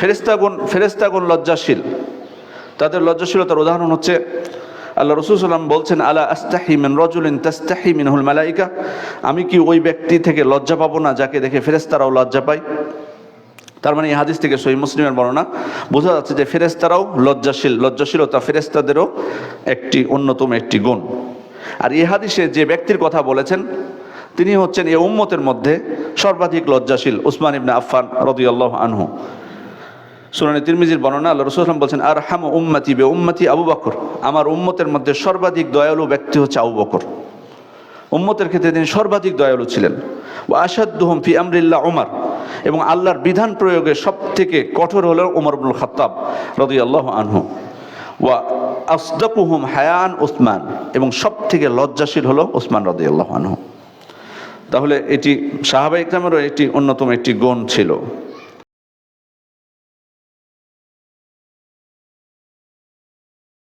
ফেরেস্তাগুন ফেরেস্তাগুন লজ্জাশীল। তাদের লজ্জাশীলতার উদাহরণ হচ্ছে, আল্লাহ রসুল সাল্লাম বলছেন, আলা আস্তাহি মিন রজুলিন তাস্তাহি মিনহুল মালাইকা? আমি কি ওই ব্যক্তি থেকে লজ্জা পাবো না যাকে দেখে ফেরেস্তারাও লজ্জা পায়? তার মানে এই হাদিস থেকে সহি মুসলিমের বর্ণনা বোঝা যাচ্ছে যে ফেরেস্তারাও লজ্জাশীল, লজ্জাশীলতা ফেরেস্তাদেরও একটি অন্যতম একটি গুণ। আর এই হাদিসে যে ব্যক্তির কথা বলেছেন, তিনি হচ্ছেন এই উম্মতের মধ্যে সর্বাধিক লজ্জাশীল উসমান ইবনে আফফান রদিয়াল্লাহ আনহু। সুনানি তিরমিজির বর্ণনা, আল্লাহ রসুলাম বলছেন আর হাম উম্মতি বে উম্মতি আবু বকর। আমার উম্মতের মধ্যে সর্বাধিক দয়ালু ব্যক্তি হচ্ছে আবু বকর। উম্মতের ক্ষেত্রে তিনি সর্বাধিক দয়ালু ছিলেন। ও আসাদুহম ফি আমরিল্লাহ ওমর এবং আল্লাহর বিধান প্রয়োগে সব থেকে কঠোর হলেন ওমর আব্দুল খাত্তাব রদি আল্লাহ আনহু। ওয়া আসদাকুহুম হায়ান উসমান। এবং সব থেকে লজ্জাশীল হলো উসমান রদি আল্লাহ আনহু। তাহলে এটি সাহাবা ইকরামেরও একটি অন্যতম একটি গুণ ছিল।